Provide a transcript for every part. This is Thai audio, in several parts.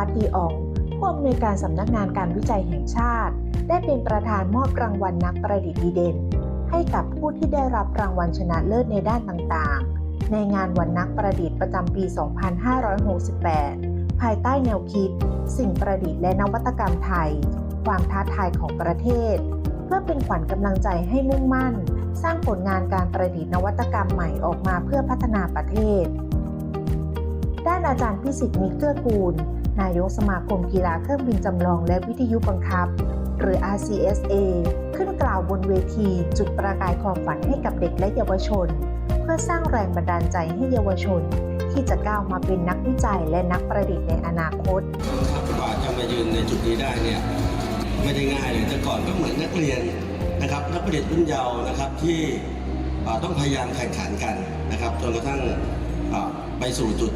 รัตน์ดีอ่องผู้อำนวยการสำนักงานการวิจัยแห่งชาติ ได้เป็นประธานมอบรางวัลนักประดิษฐ์ดีเด่น ให้กับผู้ที่ได้รับรางวัลชนะเลิศในด้านต่างๆ ในงานวันนักประดิษฐ์ประจำปี 2568 ภายใต้แนวคิด สิ่งประดิษฐ์และนวัตกรรมไทย ความท้าทายของประเทศ เพื่อเป็นขวัญกำลังใจให้มุ่งมั่น สร้างผลงานการประดิษฐ์นวัตกรรมใหม่ออกมาเพื่อพัฒนาประเทศด้านอาจารย์พิสิทธิ์มิตรเกื้อกูล นายกสมาคมกีฬาเครื่องบินจำลองและวิทยุบังคับ หรือ RCSA ขึ้นกล่าวบนเวทีจุดประกายความฝันให้กับเด็กและเยาวชน เพื่อสร้างแรงบันดาลใจให้เยาวชน ที่จะก้าวมาเป็นนักวิจัยและนักประดิษฐ์ในอนาคตรับกว่าจะมายืนในจุดนี้ได้เนี่ยไม่ได้ง่ายเลยแต่ก่อนก็เหมือนนักเรียนนะครับนักประดิษฐ์รุ่นเยาว์นะครับที่ต้องพยายามแข่งขันกันนะครับจนกระทั่งไปสู่จุด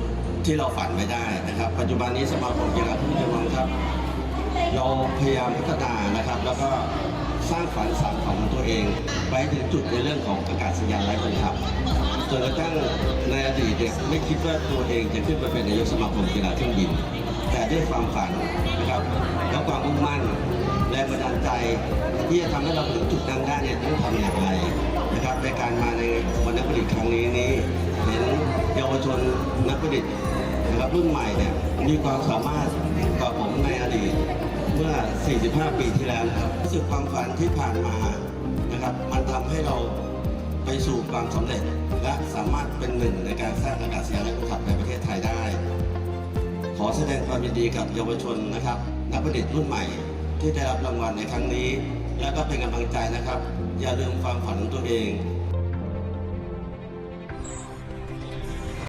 ที่เราฝันไม่ได้นะ ปัจจุบันนี้สมาคมกีฬาทุกจำลองครับ เราพยายามพัฒนานะครับ แล้วก็สร้างฝันสามของตัวเอง ไปถึงจุดในเรื่องของอากาศยานไร้คนขับจนกระทั่งในอดีตเนี่ยไม่คิดว่าตัวเองจะขึ้นมาเป็นนายกสมาคมกีฬาเครื่องบิน แต่ด้วยความฝันนะครับแล้วความมุ่งมั่นแรงบันดาลใจ ที่จะทำให้เราถึงจุดนั้นได้เนี่ยต้องทำอย่างไรนะครับในการมาในวันนักประดิษฐ์ครั้งนี้นี้เห็นเยาวชนนักประ ดิษฐ์นะครับรุ่นใหม่เนี่ยมีความสามารถกว่าผมในอดีตเมื่อ 45 ปีที่แล้วนะครับรู้สึกความฝันที่ผ่านมานะครับ มันทำให้เราไปสู่ความสำเร็จ และสามารถเป็นหนึ่งในการสร้างอากาศยานและคนขับในประเทศไทยได้ ขอแสดงความยินดีกับเยาวชนนะครับ นักประดิษฐ์รุ่นใหม่ ที่ได้รับรางวัลในครั้งนี้ และก็เป็นกำลังใจนะครับ อย่าลืมความฝันของตัวเอง